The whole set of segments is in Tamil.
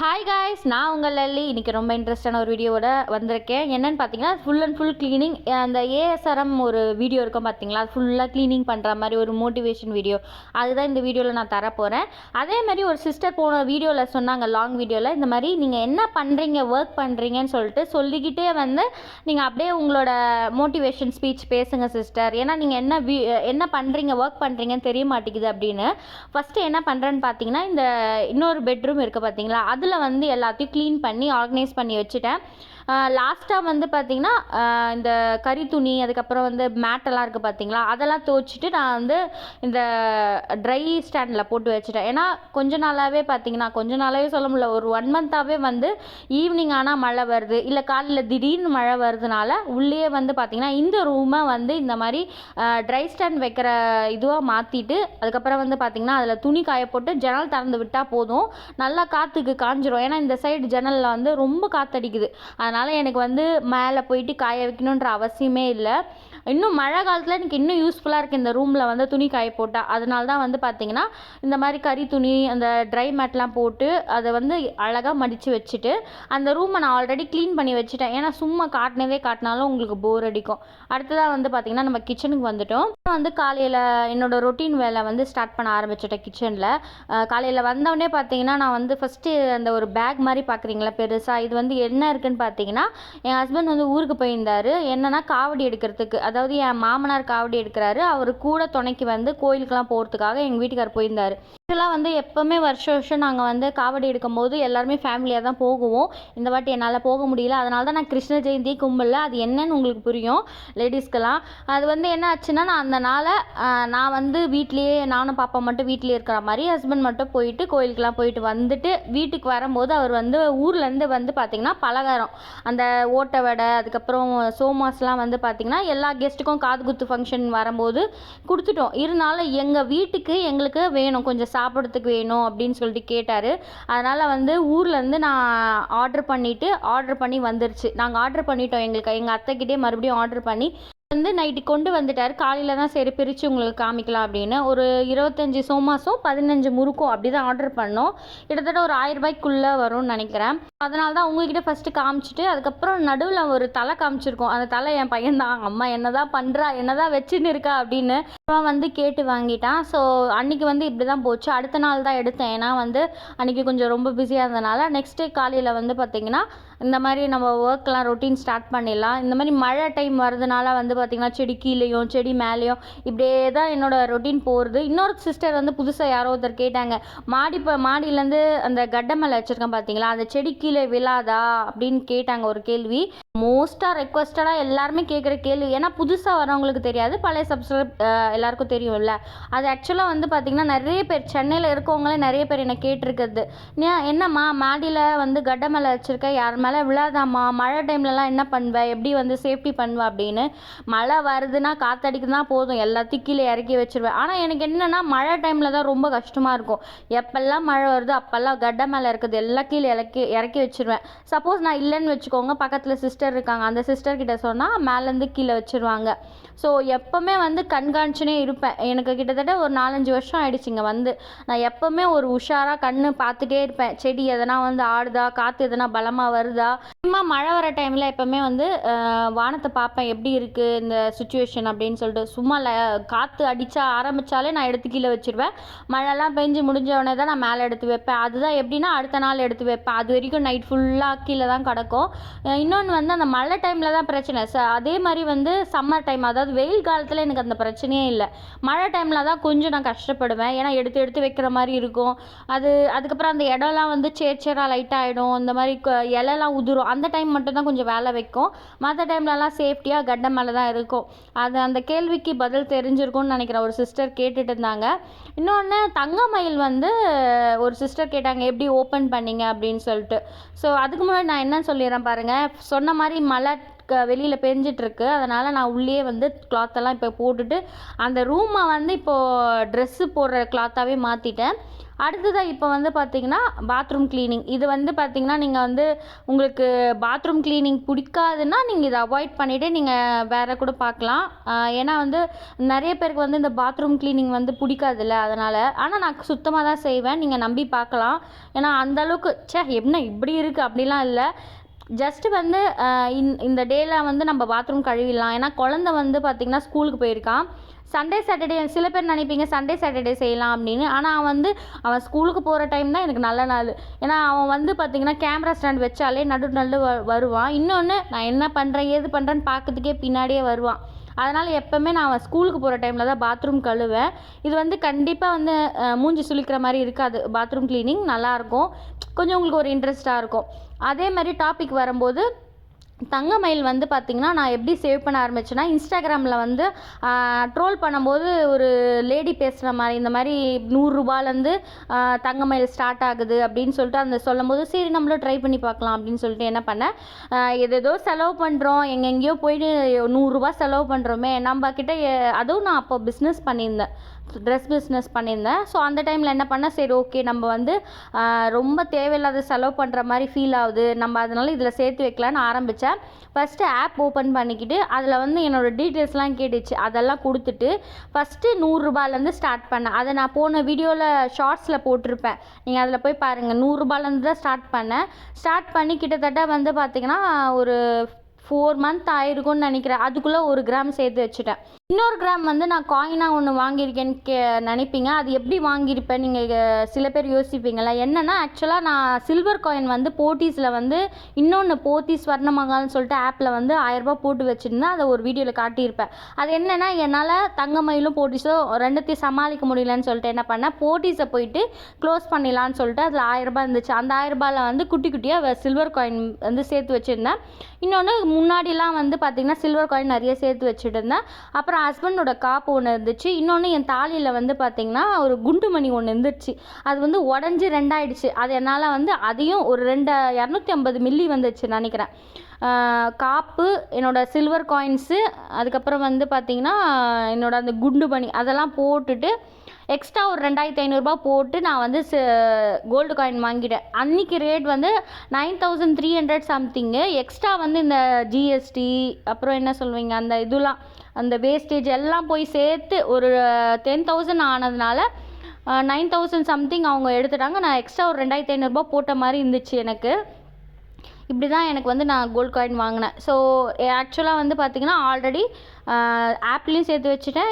ஹாய் காய்ஸ் நான் உங்கள் லல்லி. இன்றைக்கி ரொம்ப இன்ட்ரெஸ்டான ஒரு வீடியோவோட வந்திருக்கேன். என்னென்னு பார்த்தீங்கன்னா ஃபுல் அண்ட் ஃபுல் க்ளீனிங் அந்த ஏஎஸ்ஆர்எம் ஒரு வீடியோ இருக்கும் பார்த்தீங்களா அது ஃபுல்லாக க்ளீனிங் பண்ணுற மாதிரி ஒரு மோட்டிவேஷன் வீடியோ அதுதான் இந்த வீடியோவில் நான் தரப்போகிறேன் அதே மாதிரி ஒரு சிஸ்டர் போன வீடியோவில் சொன்னாங்க லாங் வீடியோவில் இந்த மாதிரி நீங்கள் என்ன பண்ணுறீங்க ஒர்க் பண்ணுறீங்கன்னு சொல்லிட்டு சொல்லிக்கிட்டே வந்து நீங்கள் அப்படியே உங்களோட மோட்டிவேஷன் ஸ்பீச் பேசுங்க சிஸ்டர் ஏன்னா நீங்கள் என்ன வீ என்ன பண்ணுறீங்க ஒர்க் பண்ணுறீங்கன்னு தெரிய மாட்டேங்குது அப்படின்னு. ஃபஸ்ட்டு என்ன பண்ணுறேன்னு பார்த்தீங்கன்னா இந்த இன்னொரு பெட்ரூம் இருக்குது பார்த்தீங்களா அது அதில் வந்து எல்லாத்தையும் க்ளீன் பண்ணி ஆர்கனைஸ் பண்ணி வச்சுட்டேன். லாஸ்ட்டாக வந்து பார்த்திங்கன்னா இந்த கறி துணி அதுக்கப்புறம் வந்து மேட்டெல்லாம் இருக்குது பார்த்திங்களா அதெல்லாம் துவச்சிட்டு நான் வந்து இந்த ட்ரை ஸ்டாண்டில் போட்டு வச்சுட்டேன். ஏன்னா கொஞ்ச நாளாகவே பார்த்திங்கன்னா கொஞ்ச நாளாகவே சொல்ல முடியல ஒரு ஒன் மந்த்தாகவே வந்து ஈவினிங் ஆனால் மழை வருது. இல்லை காலையில் திடீர்னு மழை வருதுனால உள்ளே வந்து பார்த்திங்கன்னா இந்த ரூமை வந்து இந்த மாதிரி ட்ரை ஸ்டாண்ட் வைக்கிற இதுவாக மாற்றிட்டு அதுக்கப்புறம் வந்து பார்த்திங்கன்னா அதில் துணி காய போட்டு ஜன்னல் திறந்து விட்டால் போதும். நல்லா காற்றுக்கு காஞ்சிரும். ஏன்னா இந்த சைடு ஜன்னலில் வந்து ரொம்ப காற்றடிக்குது அதனால் அதனால் எனக்கு வந்து மேலே போயிட்டு காய வைக்கணுன்ற அவசியமே இல்லை. இன்னும் மழை காலத்தில் எனக்கு இன்னும் யூஸ்ஃபுல்லாக இருக்குது இந்த ரூமில் வந்து துணி காய போட்டால் அதனால தான் வந்து பார்த்திங்கன்னா இந்த மாதிரி கறி துணி அந்த ட்ரை மேட்லாம் போட்டு அதை வந்து அழகாக மடித்து வச்சுட்டு அந்த ரூமை நான் ஆல்ரெடி க்ளீன் பண்ணி வச்சுட்டேன். ஏன்னா சும்மா காட்டினதே காட்டினாலும் உங்களுக்கு போர் அடிக்கும். அடுத்ததாக வந்து பார்த்திங்கன்னா நம்ம கிச்சனுக்கு வந்துட்டோம். வந்து காலையில் என்னோடய ரொட்டீன் வேலை வந்து ஸ்டார்ட் பண்ண ஆரம்பிச்சிட்டேன் கிச்சனில் காலையில் வந்தவொடனே பார்த்தீங்கன்னா நான் வந்து ஃபஸ்ட்டு அந்த ஒரு பேக் மாதிரி பார்க்குறீங்களா பெருசாக இது வந்து என்ன இருக்குன்னு பார்த்தீங்கன்னா என் ஹஸ்பண்ட் வந்து ஊருக்கு போயிருந்தார். என்னென்னா காவடி எடுக்கிறதுக்கு. அதாவது என் மாமனார் காவடி எடுக்கிறாரு. அவர் கூட துணைக்கு வந்து கோயிலுக்கெல்லாம் போகிறதுக்காக எங்கள் வீட்டுக்கார் போயிருந்தார். ஆக்சுவலாக வந்து எப்போவுமே வருஷம் வருஷம் நாங்கள் வந்து காவடி எடுக்கும்போது எல்லாருமே ஃபேமிலியாக தான் போகுவோம். இந்த வாட்டி என்னால் போக முடியல. அதனால தான் நான் கிருஷ்ண ஜெயந்தி கும்பலில் அது என்னன்னு உங்களுக்கு புரியும். லேடிஸ்க்கெல்லாம் அது வந்து என்ன ஆச்சுன்னா நான் அந்த நாளை நான் வந்து வீட்லேயே நானும் பாப்பா மட்டும் வீட்லேயே இருக்கிற மாதிரி ஹஸ்பண்ட் மட்டும் போயிட்டு கோயிலுக்கெலாம் போயிட்டு வந்துட்டு வீட்டுக்கு வரும்போது அவர் வந்து ஊர்லேருந்து வந்து பார்த்திங்கன்னா பலகாரம். அந்த ஓட்டை வடை அதுக்கப்புறம் சோமாஸ்லாம் வந்து பார்த்திங்கன்னா எல்லா கெஸ்ட்டுக்கும் காது குத்து ஃபங்க்ஷன் வரும்போது கொடுத்துட்டோம். இருந்தாலும் எங்கள் வீட்டுக்கு எங்களுக்கு வேணும். கொஞ்சம் சாப்பிட்றதுக்கு வேணும் அப்படின்னு சொல்லிட்டு கேட்டார். அதனால் வந்து ஊர்லேருந்து நான் ஆர்டர் பண்ணிவிட்டு ஆர்டர் பண்ணி வந்துருச்சு. நாங்கள் ஆர்டர் பண்ணிட்டோம். எங்களுக்கு எங்கள் அத்தைக்கிட்டே மறுபடியும் ஆர்டர் பண்ணி வந்து நைட்டு கொண்டு வந்துட்டார். காலையில் தான் சரி பிரித்து உங்களுக்கு காமிக்கலாம் அப்படின்னு. ஒரு இருபத்தஞ்சி சோமாஸும் பதினஞ்சு முறுக்கும் அப்படி தான் ஆர்டர் பண்ணோம். கிட்டத்தட்ட ஒரு ஆயிரம் ரூபாய்க்குள்ளே வரும்னு நினைக்கிறேன். அதனால தான் உங்ககிட்ட ஃபஸ்ட்டு காமிச்சிட்டு அதுக்கப்புறம் நடுவில் ஒரு தலை காமிச்சிருக்கோம். அந்த தலை என் பையன் தான். அம்மா என்ன தான் பண்ணுறா என்ன தான் வச்சுன்னு இருக்கா? அப்படின்னு அவன் வந்து கேட்டு வாங்கிட்டான். ஸோ அன்றைக்கி வந்து இப்படி தான் போச்சு. அடுத்த நாள் தான் எடுத்தேன். ஏன்னா வந்து அன்றைக்கி கொஞ்சம் ரொம்ப பிஸியாக இருந்தனால நெக்ஸ்ட் டே காலையில் வந்து பார்த்திங்கன்னா இந்த மாதிரி நம்ம ஒர்க்லாம் ரொட்டீன் ஸ்டார்ட் பண்ணிடலாம். இந்த மாதிரி மழை டைம் வரதுனால வந்து பார்த்திங்கன்னா செடி கீழேயும் செடி மேலேயும் இப்படியே தான் என்னோடய ரொட்டீன் போகிறது இன்னொரு சிஸ்டர் வந்து புதுசாக யாரோ ஒருத்தர் கேட்டாங்க மாடி இப்போ மாடியிலேருந்து அந்த கட்டை மேலே வச்சுருக்கேன் பார்த்தீங்களா அந்த செடிக்கு கீழே விழாதா அப்படின்னு கேட்டாங்க ஒரு கேள்வி. மோஸ்ட்டாக ரெக்வஸ்டடாக எல்லாருமே கேட்குற கேள்வி. ஏன்னா புதுசாக வரவங்களுக்கு தெரியாது. பழைய சப்ஸ்கிரைப் எல்லாருக்கும் தெரியும்ல. அது ஆக்சுவலாக வந்து பார்த்திங்கன்னா நிறைய பேர் சென்னையில் இருக்கவங்களே நிறைய பேர் என்னை கேட்டிருக்கிறது. என்னம்மா மாடியில் வந்து கட்டை மேலே வச்சுருக்க? யார் மேலே விழாதாம்மா? மழை டைம்லலாம் என்ன பண்ணுவேன் எப்படி வந்து சேஃப்டி பண்ணுவேன் அப்படின்னு. மழை வருதுன்னா காற்றடிக்குதுன்னா போதும். எல்லாத்தையும் கீழே இறக்கி வச்சுருவேன். ஆனால் எனக்கு என்னென்னா மழை டைமில் தான் ரொம்ப கஷ்டமாக இருக்கும். எப்போல்லாம் மழை வருதோ அப்போல்லாம் கட்டை மேலே இருக்குது எல்லாம் கீழே இறக்கி இறக்கி வச்சுருவேன். சப்போஸ் நான் இல்லைன்னு வச்சுக்கோங்க பக்கத்தில் சிஸ்டர் இருக்காங்க. அந்த சிஸ்டர்கிட்ட சொன்னால் மேலேருந்து கீழே வச்சுருவாங்க. ஸோ எப்போவுமே வந்து கண்காணிச்சுனே இருப்பேன். எனக்கு கிட்டத்தட்ட ஒரு நாலஞ்சு வருஷம் ஆகிடுச்சிங்க வந்து. நான் எப்போவுமே ஒரு உஷாராக கண்ணு பார்த்துட்டே இருப்பேன். செடி எதனா வந்து ஆடுதா காற்று எதனா பலமாக வருதா? சும்மா மழை வர டைமில் எப்போவுமே வந்து வானத்தை பார்ப்பேன். எப்படி இருக்குது இந்த சுச்சுவேஷன் அப்படின்னு சொல்லிட்டு. சும்மா ல காற்று அடித்தா ஆரம்பித்தாலே நான் எடுத்து கீழே வச்சுருவேன். மழைலாம் பெஞ்சு முடிஞ்சவொடனே தான் நான் மேலே எடுத்து வைப்பேன். அதுதான் எப்படின்னா அடுத்த நாள் எடுத்து வைப்பேன். அது வரைக்கும் நைட் ஃபுல்லாக கீழே தான் கிடக்கும் இன்னொன்று வந்து அந்த மழை டைமில் தான் பிரச்சனை. ச அதே மாதிரி வந்து சம்மர் டைம் அதாவது வெயில் காலத்தில் எனக்கு அந்த பிரச்சனையே இல்லை. மழை டைமில் தான் கொஞ்சம் நான் கஷ்டப்படுவேன். ஏன்னா எடுத்து எடுத்து வைக்கிற மாதிரி இருக்கும். அது அதுக்கப்புறம் அந்த இடம்லாம் வந்து சேர் சேராக லைட்டாக ஆகிடும் இந்த மாதிரி இலைலாம் உதிரும். அந்த டைம் மட்டும் தான் கொஞ்சம் வேலை வைக்கும். மற்ற டைம்லலாம் சேஃப்டியாக கட்டை மேலே தான் இருக்கும். அது அந்த கேள்விக்கு பதில் தெரிஞ்சிருக்கும்னு நினைக்கிறேன். ஒரு சிஸ்டர் கேட்டுட்டு இருந்தாங்க. இன்னொன்று தங்கமயில் வந்து ஒரு சிஸ்டர் கேட்டாங்க எப்படி ஓப்பன் பண்ணீங்க? அப்படின்னு சொல்லிட்டு. ஸோ அதுக்கு முன்னாடி நான் என்னன்னு சொல்லிடுறேன் பாருங்கள் சொன்ன மாதிரி மழை க வெளியில் பெஞ்சிட்ருக்கு அதனால் நான் உள்ளே வந்து கிளாத்தெல்லாம் இப்போ போட்டுட்டு அந்த ரூமை வந்து இப்போது ட்ரெஸ்ஸு போடுற கிளாத்தாகவே மாற்றிட்டேன் அடுத்ததாக இப்போ வந்து பார்த்தீங்கன்னா பாத்ரூம் க்ளீனிங் இது வந்து பார்த்தீங்கன்னா நீங்கள் வந்து உங்களுக்கு பாத்ரூம் க்ளீனிங் பிடிக்காதுன்னா நீங்கள் இதை அவாய்ட் பண்ணிவிட்டு நீங்கள் வேறு கூட பார்க்கலாம் ஏன்னா வந்து நிறைய பேருக்கு வந்து இந்த பாத்ரூம் க்ளீனிங் வந்து பிடிக்காதுல்ல அதனால். ஆனால் நான் சுத்தமாக தான் செய்வேன். நீங்கள் நம்பி பார்க்கலாம் ஏன்னா அந்த அளவுக்கு ச்சே என்ன இப்படி இருக்குது அப்படிலாம் இல்லை. ஜஸ்ட்டு வந்து இந் இந்த டேயில் வந்து நம்ம பாத்ரூம் கழுவிடலாம். ஏன்னா குழந்த வந்து பார்த்திங்கன்னா ஸ்கூலுக்கு போயிருக்கான் சண்டே சாட்டர்டே சில பேர் நினைப்பீங்க சண்டே சாட்டர்டே செய்யலாம் அப்படின்னு. ஆனால் அவன் வந்து அவன் ஸ்கூலுக்கு போகிற டைம் தான் எனக்கு நல்ல நாள். ஏன்னா அவன் வந்து பார்த்திங்கன்னா கேமரா ஸ்டாண்ட் வச்சாலே நடு நடு வ வருவான். இன்னொன்று நான் என்ன பண்ணுறேன் ஏது பண்ணுறேன்னு பார்க்கறதுக்கே பின்னாடியே வருவான். அதனால் எப்போவுமே நான் ஸ்கூலுக்கு போகிற டைமில் தான் பாத்ரூம் கழுவேன். இது வந்து கண்டிப்பாக வந்து மூஞ்சி சுளிக்கிற மாதிரி இருக்காது. பாத்ரூம் க்ளீனிங் நல்லாயிருக்கும் கொஞ்சம் உங்களுக்கு ஒரு இன்ட்ரெஸ்ட்டாக இருக்கும். அதே மாதிரி டாபிக் வரும்போது தங்கமயில் வந்து பார்த்திங்கன்னா நான் எப்படி சேவ் பண்ண ஆரம்பிச்சேன்னா இன்ஸ்டாகிராமில் வந்து ட்ரோல் பண்ணும்போது ஒரு லேடி பேசுகிற மாதிரி இந்த மாதிரி நூறுரூபாலேருந்து தங்க மயில் ஸ்டார்ட் ஆகுது அப்படின்னு சொல்லிட்டு அந்த சொல்லும்போது சரி நம்மளும் ட்ரை பண்ணி பார்க்கலாம் அப்படின்னு சொல்லிட்டு என்ன பண்ணேன். ஆஹ் எதேதோ செலவு பண்ணுறோம் எங்கெங்கேயோ போயிட்டு நூறுரூபா செலவு பண்ணுறோமே நம்ம கிட்டே அதுவும் நான் அப்போ பிஸ்னஸ் பண்ணியிருந்தேன். ட்ரெஸ் பிஸ்னஸ் பண்ணியிருந்தேன். ஸோ அந்த டைமில் என்ன பண்ணேன்? சரி ஓகே நம்ம வந்து ரொம்ப தேவையில்லாத செலவு பண்ணுற மாதிரி ஃபீல் ஆகுது. நம்ம அதனால் இதில் சேர்த்து வைக்கலான்னு ஆரம்பித்தேன் ஃபஸ்ட்டு ஆப் ஓப்பன் பண்ணிக்கிட்டு அதில் வந்து என்னோடய டீட்டெயில்ஸ்லாம் கேட்டுச்சு. அதெல்லாம் கொடுத்துட்டு ஃபஸ்ட்டு நூறுரூபாலேருந்து ஸ்டார்ட் பண்ணேன். அதை நான் போன வீடியோவில் ஷார்ட்ஸில் போட்டிருப்பேன். நீங்கள் அதில் போய் பாருங்கள் நூறுரூபாலேருந்து தான் ஸ்டார்ட் பண்ணேன். ஸ்டார்ட் பண்ணி கிட்டத்தட்ட வந்து பார்த்திங்கன்னா ஒரு ஃபோர் மந்த் ஆயிருக்கும்னு நினைக்கிறேன். அதுக்குள்ளே ஒரு கிராம் சேர்த்து வச்சுட்டேன். இன்னொரு கிராம் வந்து நான் காயினாக ஒன்று வாங்கியிருக்கேன்னு கே நினைப்பீங்க. அது எப்படி வாங்கியிருப்பேன்? நீங்கள் சில பேர் யோசிப்பீங்களா? என்னென்னா ஆக்சுவலாக நான் சில்வர் காயின் வந்து போத்தீஸில் வந்து இன்னொன்று போத்தி ஸ்வர்ணமகால்னு சொல்லிட்டு ஆப்பில் வந்து ஆயிரரூபா போட்டு வச்சுருந்தேன். அதை ஒரு வீடியோவில் காட்டியிருப்பேன். அது என்னென்னா என்னால் தங்கமயிலும் போத்தீஸும் ரெண்டுத்தையும் சமாளிக்க முடியலன்னு சொல்லிட்டு என்ன பண்ணேன்? போட்டீஸை போயிட்டு க்ளோஸ் பண்ணிடலான்னு சொல்லிட்டு அதில் ஆயிரரூபா இருந்துச்சு. அந்த ஆயிரரூபாவில் வந்து குட்டி குட்டியாக சில்வர் காயின் வந்து சேர்த்து வச்சுருந்தேன். இன்னொன்று முன்னாடிலாம் வந்து பார்த்திங்கன்னா சில்வர் காயின் நிறைய சேர்த்து வச்சுட்டு இருந்தேன் அப்புறம் ஹஸ்பண்டோட காப்பு ஒன்று இருந்துச்சு. இன்னொன்று என் தாலியில் வந்து பார்த்திங்கன்னா ஒரு குண்டு மணி ஒன்று இருந்துச்சு. அது வந்து உடஞ்சி ரெண்டாயிடுச்சு. அது என்னால் வந்து அதையும் ஒரு ரெண்டு இரநூத்தி ஐம்பது மில்லி வந்துச்சு நினைக்கிறேன். காப்பு என்னோட சில்வர் காயின்ஸு அதுக்கப்புறம் வந்து பார்த்திங்கன்னா என்னோட அந்த குண்டு மணி அதெல்லாம் போட்டுட்டு எக்ஸ்ட்ரா ஒரு ரெண்டாயிரத்தி ஐநூறுரூபா போட்டு நான் வந்து கோல்டு காயின் வாங்கிட்டேன். அன்றைக்கி ரேட் வந்து nine thousand three hundred something extra வந்து இந்த ஜிஎஸ்டி அப்புறம் என்ன சொல்வீங்க அந்த இதெல்லாம் அந்த வேஸ்டேஜ் எல்லாம் போய் சேர்த்து ஒரு டென் தௌசண்ட் ஆனதுனால நைன் தௌசண்ட் சம்திங் அவங்க எடுத்துட்டாங்க. நான் எக்ஸ்ட்ரா ஒரு ரெண்டாயிரத்தி ஐநூறுரூபா போட்ட மாதிரி இருந்துச்சு எனக்கு. இப்படி தான் எனக்கு வந்து நான் கோல்ட் காயின் வாங்கினேன். ஸோ ஆக்சுவலாக வந்து பார்த்திங்கன்னா ஆல்ரெடி ஆப்லேயும் சேர்த்து வச்சுட்டேன்.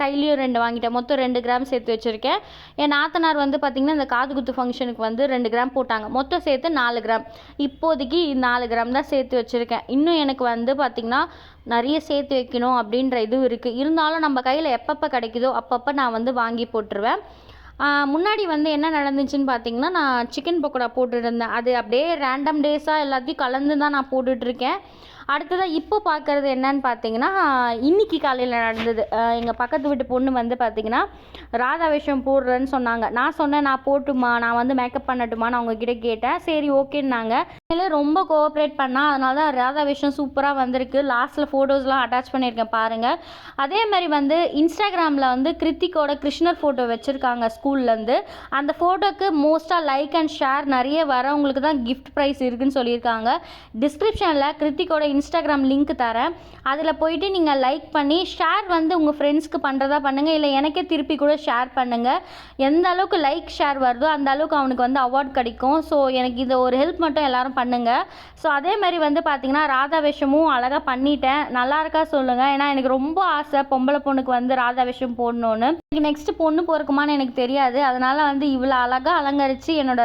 கையிலையும் ரெண்டு வாங்கிட்டேன். மொத்தம் ரெண்டு கிராம் சேர்த்து வச்சுருக்கேன். என் நாத்தனார் வந்து பார்த்திங்கன்னா இந்த காது குத்து ஃபங்க்ஷனுக்கு வந்து ரெண்டு கிராம் போட்டாங்க. மொத்தம் சேர்த்து நாலு கிராம். இப்போதைக்கு நாலு கிராம் தான் சேர்த்து வச்சுருக்கேன். இன்னும் எனக்கு வந்து பார்த்திங்கன்னா நிறைய சேர்த்து வைக்கணும் அப்படின்ற இது இருக்குது இருந்தாலும் நம்ம கையில் எப்பப்போ கிடைக்குதோ அப்பப்போ நான் வந்து வாங்கி போட்டுருவேன். முன்னாடி வந்து என்ன நடந்துச்சுன்னு பார்த்தீங்கன்னா நான் சிக்கன் பக்கோடா போட்டுட்டு இருந்தேன். அது அப்படியே ரேண்டம் டேஸாக எல்லாத்தையும் கலந்து தான் நான் போட்டுட்ருக்கேன் அடுத்ததாக இப்போ பார்க்குறது என்னன்னு பார்த்தீங்கன்னா இன்னைக்கு காலையில் நடந்தது. எங்கள் பக்கத்து வீட்டு பொண்ணு வந்து பார்த்தீங்கன்னா ராதா வேஷம் போடுறேன்னு சொன்னாங்க. நான் சொன்னேன் நான் போட்டுமா நான் வந்து மேக்கப் பண்ணட்டுமான்னு அவங்க கிட்ட கேட்டேன். சரி ஓகேன்னாங்க. இல்லை ரொம்ப கோஆப்ரேட் பண்ணால் அதனால தான் ராதா விஷயம் சூப்பராக வந்திருக்கு. லாஸ்ட்டில் ஃபோட்டோஸ்லாம் அட்டாச் பண்ணியிருக்கேன் பாருங்கள் அதே மாதிரி வந்து இன்ஸ்டாகிராமில் வந்து கிருத்திக்கோட கிருஷ்ணர் ஃபோட்டோ வச்சுருக்காங்க ஸ்கூல்லேருந்து அந்த ஃபோட்டோக்கு மோஸ்ட்டாக லைக் அண்ட் ஷேர் நிறைய வரவங்களுக்கு தான் கிஃப்ட் ப்ரைஸ் இருக்குன்னு சொல்லியிருக்காங்க. டிஸ்கிரிப்ஷனில் கிருத்திக்கோட இன்ஸ்டாகிராம் லிங்க் தரேன். அதில் போயிட்டு நீங்கள் லைக் பண்ணி ஷேர் வந்து உங்கள் ஃப்ரெண்ட்ஸ்க்கு பண்ணுறதா பண்ணுங்கள் இல்லை எனக்கே திருப்பி கூட ஷேர் பண்ணுங்கள் எந்த அளவுக்கு லைக் ஷேர் வருதோ அந்த அளவுக்கு அவனுக்கு வந்து அவார்ட் கிடைக்கும். ஸோ எனக்கு இதை ஒரு ஹெல்ப் மட்டும் எல்லாரும் பண்ணுங்கள் ஸோ அதே மாதிரி வந்து பார்த்தீங்கன்னா ராதா வேஷமும் அழகாக பண்ணிட்டேன். நல்லா இருக்கா சொல்லுங்கள் ஏன்னா எனக்கு ரொம்ப ஆசை பொம்பளை பொண்ணுக்கு வந்து ராதா வேஷம் போடணுன்னு எனக்கு நெக்ஸ்ட் பொண்ணு பிறக்குமான்னு எனக்கு தெரியாது. அதனால வந்து இவ்வளோ அழகாக அலங்கரித்து என்னோட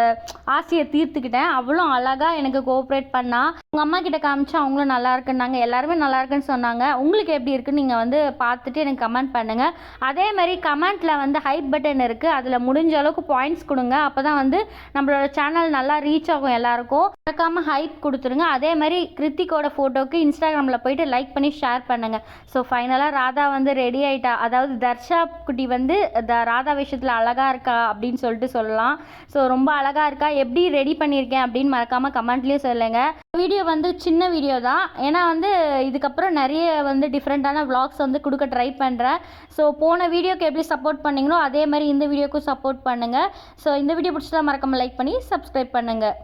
ஆசையை தீர்த்துக்கிட்டேன். அவ்வளோ அழகாக எனக்கு கோஆப்ரேட் பண்ணா. உங்கள் அம்மா கிட்ட காமிச்சு அவங்களும் நல்லா இருக்குன்னாங்க. எல்லாருமே நல்லா இருக்குன்னு சொன்னாங்க. உங்களுக்கு எப்படி இருக்குன்னு நீங்கள் வந்து பார்த்துட்டு எனக்கு கமெண்ட் பண்ணுங்கள் அதே மாதிரி கமெண்ட்டில் வந்து ஹைப் பட்டன் இருக்குது அதில் முடிஞ்ச அளவுக்கு பாயிண்ட்ஸ் கொடுங்க. அப்போ தான் வந்து நம்மளோட சேனல் நல்லா ரீச் ஆகும் எல்லாருக்கும். மறக்காமல் ஹைப் கொடுத்துருங்க. அதே மாதிரி கிருத்திக்கோட ஃபோட்டோக்கு இன்ஸ்டாகிராமில் போயிட்டு லைக் பண்ணி ஷேர் பண்ணுங்கள் ஸோ ஃபைனலாக ராதா வந்து ரெடி ஆகிட்டா அதாவது தர்ஷா குட்டி வந்து த ராதா விஷயத்தில் அழகாக இருக்கா அப்படின்னு சொல்லிட்டு சொல்லலாம். ஸோ ரொம்ப அழகாக இருக்கா? எப்படி ரெடி பண்ணியிருக்கேன் அப்படின்னு மறக்காமல் கமெண்ட்லேயும் சொல்லுங்கள் வீடியோ வந்து சின்ன வீடியோ தான். ஏன்னா வந்து இதுக்கப்புறம் நிறைய வந்து டிஃப்ரெண்ட்டான வ்ளாக்ஸ் வந்து கொடுக்க ட்ரை பண்ணுறேன் ஸோ போன வீடியோக்கு எப்படி சப்போர்ட் பண்ணீங்களோ அதே மாதிரி இந்த வீடியோக்கும் சப்போர்ட் பண்ணுங்கள் ஸோ இந்த வீடியோ பிடிச்சதா மறக்காமல் லைக் பண்ணி சப்ஸ்கிரைப் பண்ணுங்கள்